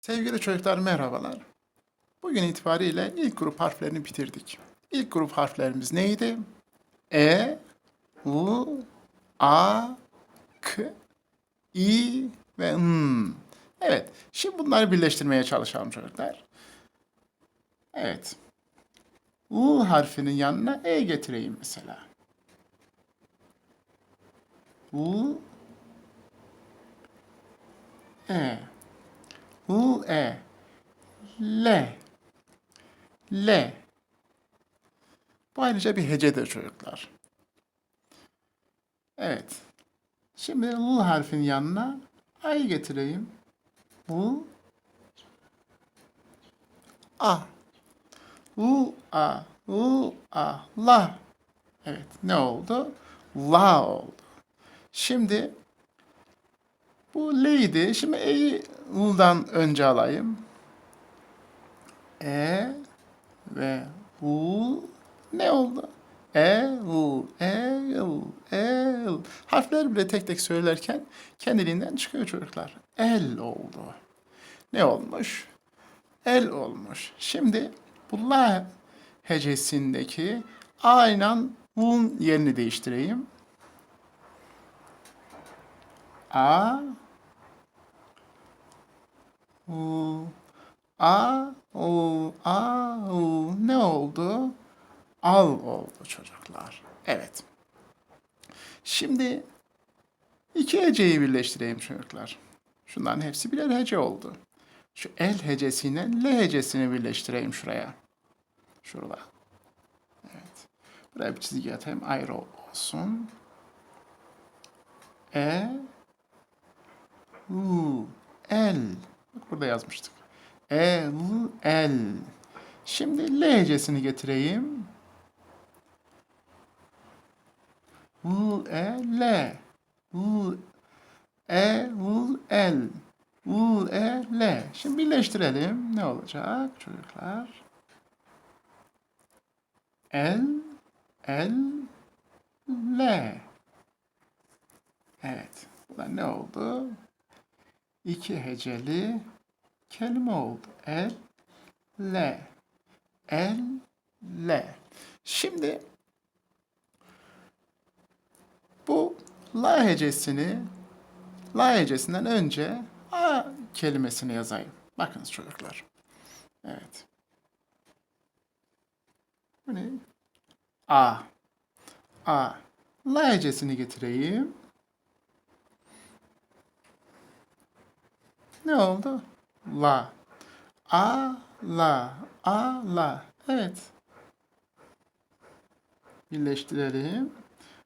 Sevgili çocuklar merhabalar. Bugün itibariyle ilk grup harflerini bitirdik. İlk grup harflerimiz neydi? E, U, A, K, İ ve N. Evet, şimdi bunları birleştirmeye çalışalım çocuklar. Evet. U harfinin yanına E getireyim mesela. U, E. U, E. L. L. Bu ayrıca bir hecedir çocuklar. Evet. Şimdi L harfin yanına A'yı getireyim. U, A. U, A. U, A. La. Evet. Ne oldu? La oldu. Şimdi bu L'ydi. Şimdi E'yi L'dan önce alayım. E ve U ne oldu? E, U, E, U, E, U. Harfler bile tek tek söylerken kendiliğinden çıkıyor çocuklar. El oldu. Ne olmuş? El olmuş. Şimdi bu la hecesindeki aynen U'nun yerini değiştireyim. A U A U A U ne oldu? Al oldu çocuklar. Evet. Şimdi iki heceyi birleştireyim çocuklar. Şunların hepsi birer hece oldu. Şu el hecesiyle L hecesini birleştireyim şuraya. Şurada. Evet. Buraya bir çizgi atayım. Ayrı olsun. E U el. Burada yazmıştık. E U el. Şimdi L hecesini getireyim. U e L. U e U el. U e L. Şimdi birleştirelim. Ne olacak çocuklar? El el L. Evet. Bu da ne oldu? İki heceli kelime oldu. El, L. El, L. Şimdi bu la hecesini la hecesinden önce a kelimesini yazayım. Bakınız çocuklar. Evet. Bu ne? A. A. La hecesini getireyim. Ne oldu? La. A, la. A, la. Evet. Birleştirelim.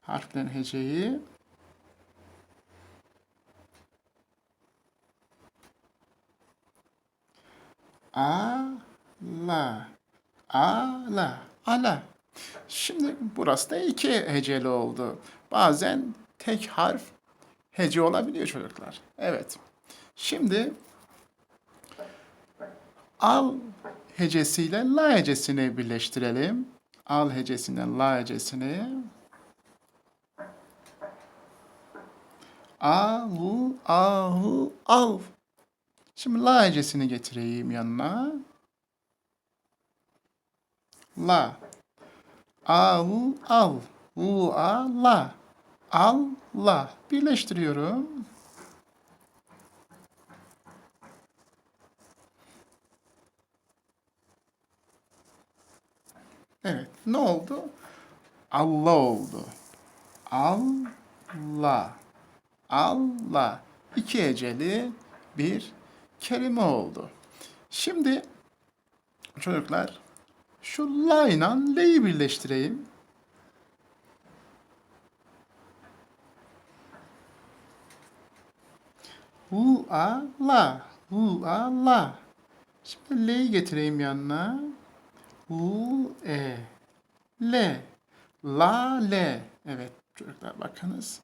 Harflerin heceyi. A, la. A, la. Ala. Şimdi burası da iki heceli oldu. Bazen tek harf hece olabiliyor çocuklar. Evet. Şimdi al hecesiyle la hecesini birleştirelim. Al hecesinden la hecesini. Ahu, ahu, al. Şimdi la hecesini getireyim yanına. La. Ahu, al. U, a, la. Al, la. Birleştiriyorum. Evet. Ne oldu? Allah oldu. Allah. Allah. İki eceli bir kelime oldu. Şimdi çocuklar şu la ile l'yi birleştireyim. U a la. U a la. Şimdi l'yi getireyim yanına. U, E, L. La, L. Evet çocuklar bakınız.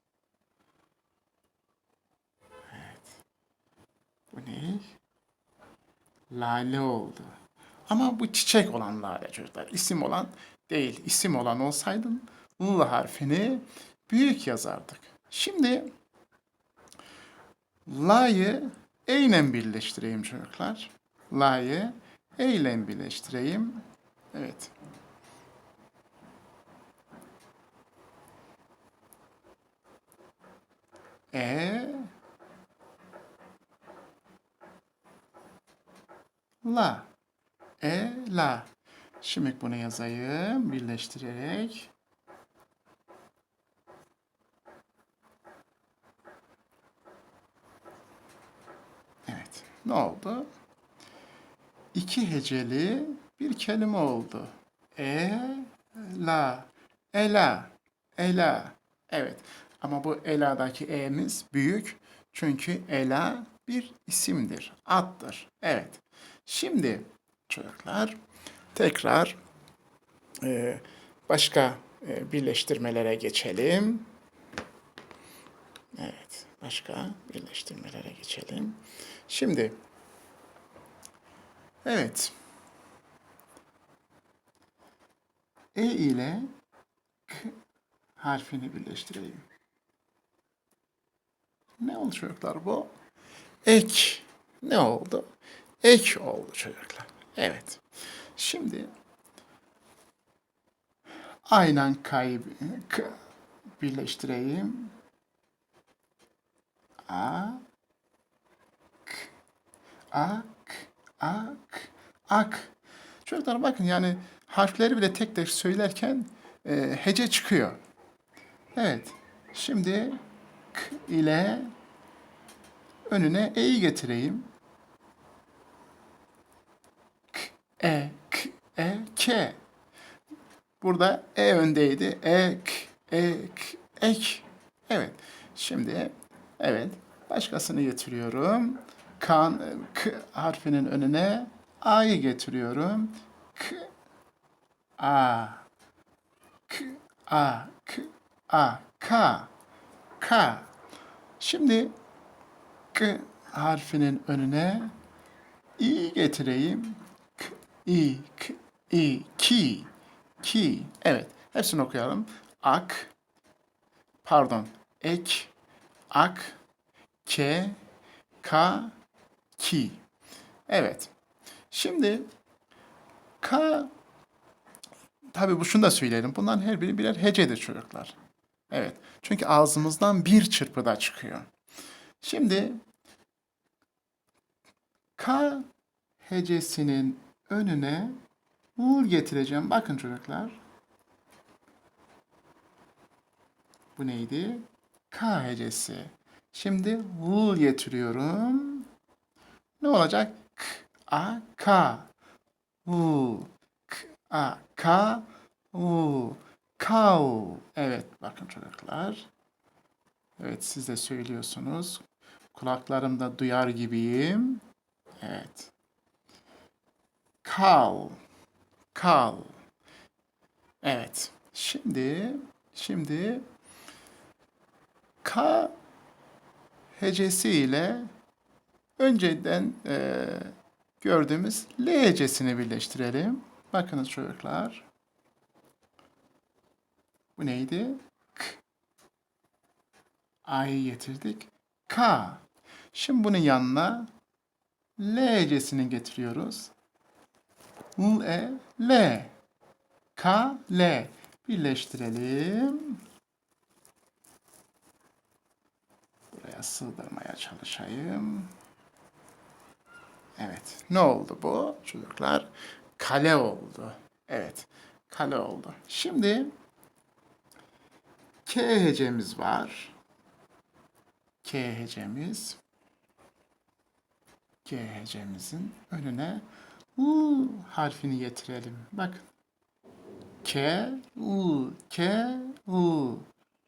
Evet. Bu ne? Lale oldu. Ama bu çiçek olan lale çocuklar. İsim olan değil. İsim olan olsaydı L harfini büyük yazardık. Şimdi la'yı E ile birleştireyim çocuklar. La'yı E ile birleştireyim. Evet. E La. E la. Şimdi bunu yazayım birleştirerek. Evet. Ne oldu? İki heceli bir kelime oldu. E la. Ela. Ela. Evet. Ama bu Ela'daki E'miz büyük. Çünkü Ela bir isimdir, addır. Evet. Şimdi çocuklar tekrar e, başka e, birleştirmelere geçelim. Evet, başka birleştirmelere geçelim. Şimdi evet E ile K harfini birleştirelim. Ne oldu çocuklar bu? Ek. Ne oldu? Ek oldu çocuklar. Evet. Şimdi aynen kayı birleştireyim. A k ak ak ak. Çocuklar bakın yani harfleri bile tek tek söylerken e, hece çıkıyor. Evet. Şimdi k ile önüne e'yi getireyim. K, e, k, e, k. Burada e öndeydi. E, k, e, k, ek. Evet. Şimdi evet. Başkasını getiriyorum. Kan, k harfinin önüne a'yı getiriyorum. K, a, k, a, k, a, k, k. Şimdi k harfinin önüne i getireyim. K, i, k, i, ki, ki. Evet, hepsini okuyalım. Ak, pardon, ek, ak, ke, ka, ki. Evet. Şimdi k tabii bu şunu da söyleyelim. Bunların her biri birer hecedir çocuklar. Evet. Çünkü ağzımızdan bir çırpıda çıkıyor. Şimdi K hecesinin önüne vur getireceğim. Bakın çocuklar. Bu neydi? K hecesi. Şimdi vul getiriyorum. Ne olacak? K, A, K. Vul. A, K. Vul. Kav. Evet bakın çocuklar. Evet siz de söylüyorsunuz. Kulaklarımda duyar gibiyim. Evet. Kal. Kal. Evet. Şimdi şimdi K hecesi ile önceden e, gördüğümüz L hecesini birleştirelim. Bakınız çocuklar. Bu neydi? K. A'yı getirdik. K. Şimdi bunun yanına L hecesini getiriyoruz. L, E, L. K, L. Birleştirelim. Buraya sığdırmaya çalışayım. Evet. Ne oldu bu çocuklar? Kale oldu. Evet. Kale oldu. Şimdi K hecemiz var. K hecemiz. K hecemizin önüne U harfini getirelim. Bakın. K, U, K, U.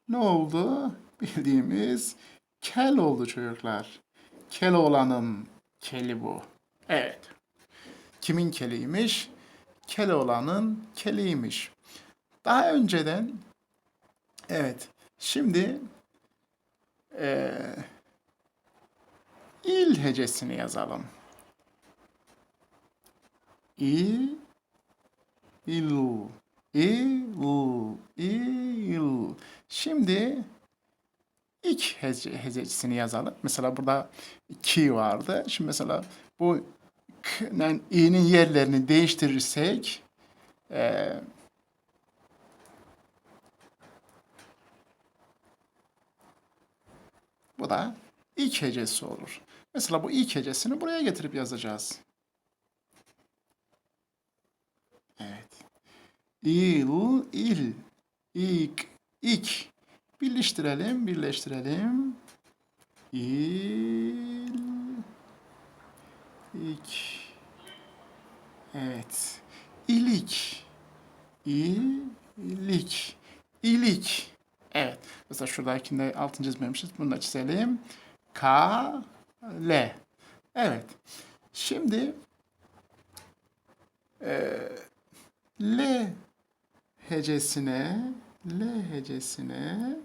Ne oldu? Bildiğimiz kel oldu çocuklar. Kel olanın keli bu. Evet. Kimin keliymiş? Kel olanın keliymiş. Daha önceden evet şimdi eee il hecesini yazalım. İ, ilu, ilu, il. Şimdi ilk hece, hecesini yazalım. Mesela burada ki vardı. Şimdi mesela bu ile i'nin yerlerini değiştirirsek eee bu da ilk hecesi olur. Mesela bu ilk hecesini buraya getirip yazacağız. Evet. İl, il, ik, ik. Birleştirelim, birleştirelim. İl, ik. Evet. İlik, ilik, ilik. Evet. Mesela şuradakinde altını çizmemişiz. Bunu da çizelim. K, L. Evet. Şimdi eee L hecesine L hecesine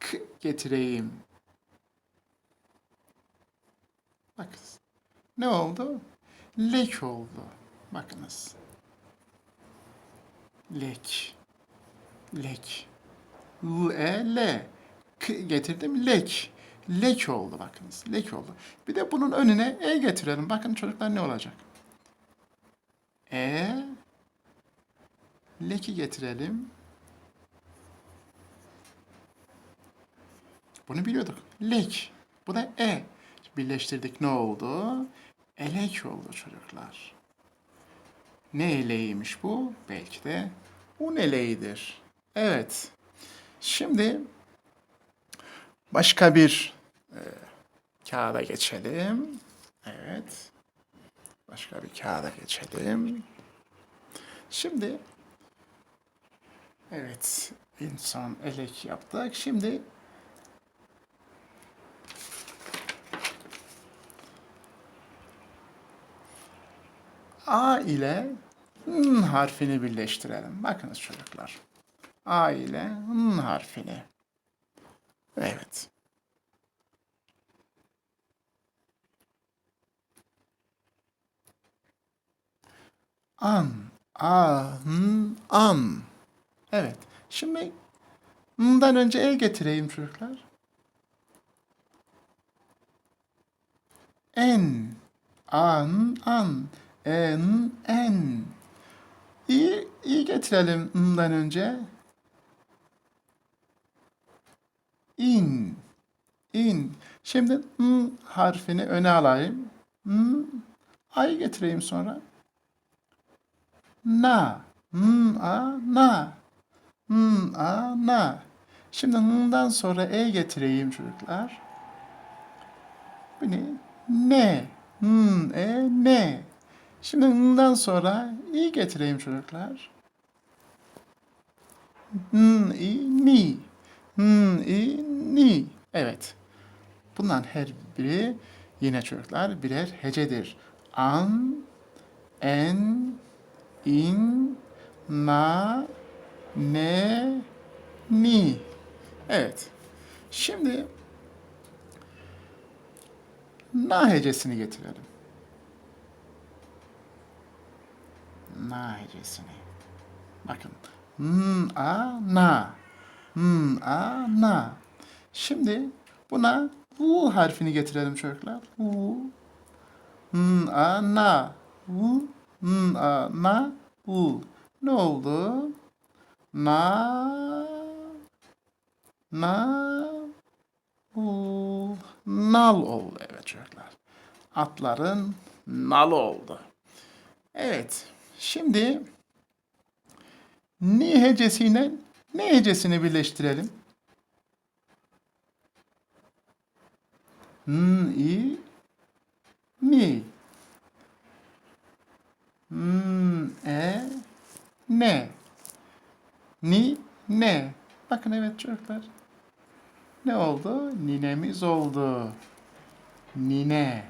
k getireyim. Bakın. Ne oldu? Lek oldu. Bakınız. Lek. Lek. L, E, L. K getirdim. Lek. Lek oldu bakınız. Lek oldu. Bir de bunun önüne E getirelim. Bakın çocuklar ne olacak? E leki getirelim. Bunu biliyorduk. Lek. Bu da e. Birleştirdik ne oldu? Elek oldu çocuklar. Ne eleğiymiş bu? Belki de un eleğidir. Evet. Şimdi başka bir e, kağıda geçelim. Evet. Başka bir kağıda geçelim. Şimdi evet insan elek yaptık. Şimdi A ile N harfini birleştirelim. Bakınız çocuklar. A ile N harfini. Evet. An, an, an. Evet. Şimdi n'dan önce e getireyim çocuklar. En, an, an, en, en. İ, i getirelim n'dan önce. İn, in. Şimdi n harfini öne alayım. N, a'yı getireyim sonra na, n, a, na, n, a, na. Şimdi n'dan sonra e getireyim çocuklar. Bu ne? Ne, n, e, ne. Şimdi n'dan sonra i getireyim çocuklar. N, i, ni. N, i, ni. Evet. Bunların her biri yine çocuklar birer hecedir. An, en, in, na, ne, ni. Evet. Şimdi na hecesini getirelim. Na hecesini. Bakın. N, a, na. N, a, na. Şimdi buna u harfini getirelim çocuklar. U. N, a, na. U. N, a, na, u. Ne oldu? Na, na, u. Nal oldu evet çocuklar. Atların nalı oldu. Evet. Şimdi ni hecesiyle ne hecesini birleştirelim? N, i, ni. N, e, ne. Ni, ne. Bakın evet çocuklar. Ne oldu? Ninemiz oldu. Nine.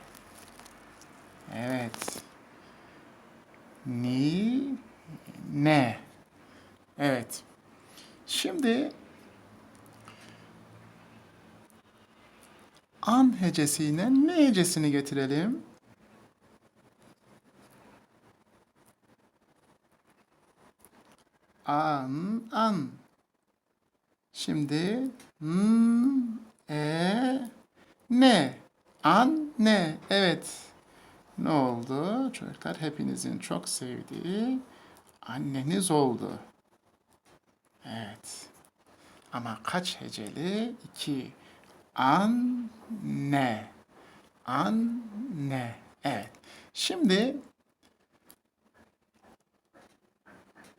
Evet. Ni, ne. Evet. Şimdi an hecesiyle ne hecesini getirelim? An, an. Şimdi N, e, ne? Anne. Evet. Ne oldu? Çocuklar hepinizin çok sevdiği anneniz oldu. Evet. Ama kaç heceli? İki. Anne. Anne. Evet. Şimdi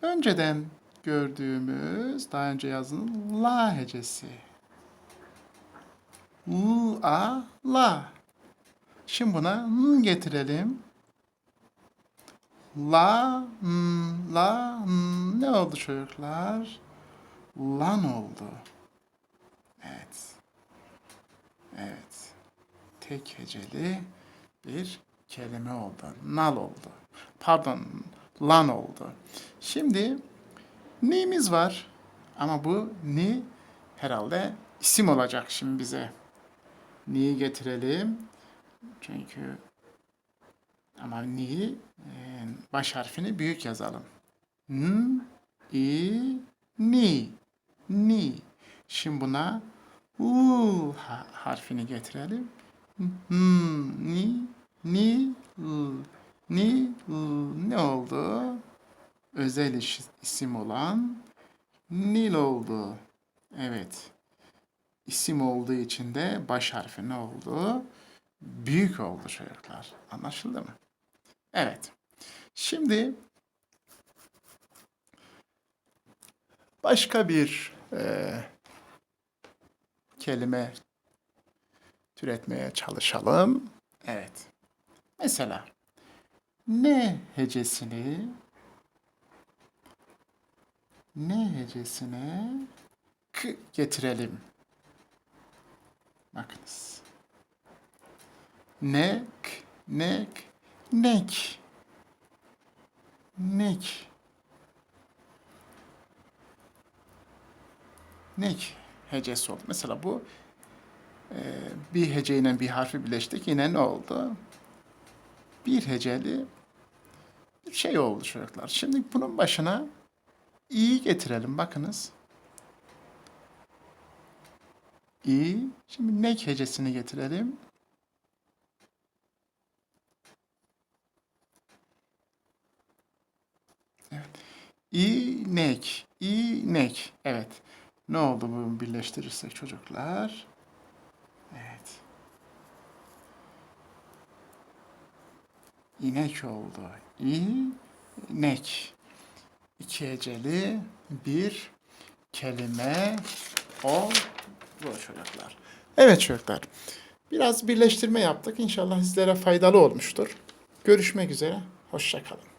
önceden gördüğümüz, daha önce yazılan la hecesi. U, a, la. Şimdi buna n getirelim. La, n, la, n. ne oldu çocuklar? Lan oldu. Evet. Evet. Tek heceli bir kelime oldu. Nal oldu. Pardon, lan oldu. Şimdi ni'miz var. Ama bu ni herhalde isim olacak şimdi bize. Ni'yi getirelim. Çünkü ama ni e, baş harfini büyük yazalım. N, i, ni. Ni. Şimdi buna u ha- harfini getirelim. N, ni, ni, l. Ni, l. Ne oldu? Özel isim olan Nil oldu. Evet. İsim olduğu için de baş harfi ne oldu? Büyük oldu çocuklar. Anlaşıldı mı? Evet. Şimdi başka bir eee, kelime türetmeye çalışalım. Evet. Mesela ne hecesini ne hecesine k getirelim. Bakınız. Nek, nek, nek. Nek. Nek hecesi oldu. Mesela bu e, bir heceyle bir harfi birleştik. Yine ne oldu? Bir heceli bir şey oldu çocuklar. Şimdi bunun başına i'yi getirelim. Bakınız. i. Şimdi nek hecesini getirelim. İnek, inek. Evet. Ne oldu bunu birleştirirsek çocuklar? Evet. İnek oldu. İnek. İki heceli bir kelime oldu çocuklar. Evet çocuklar. Biraz birleştirme yaptık. İnşallah sizlere faydalı olmuştur. Görüşmek üzere. Hoşça kalın.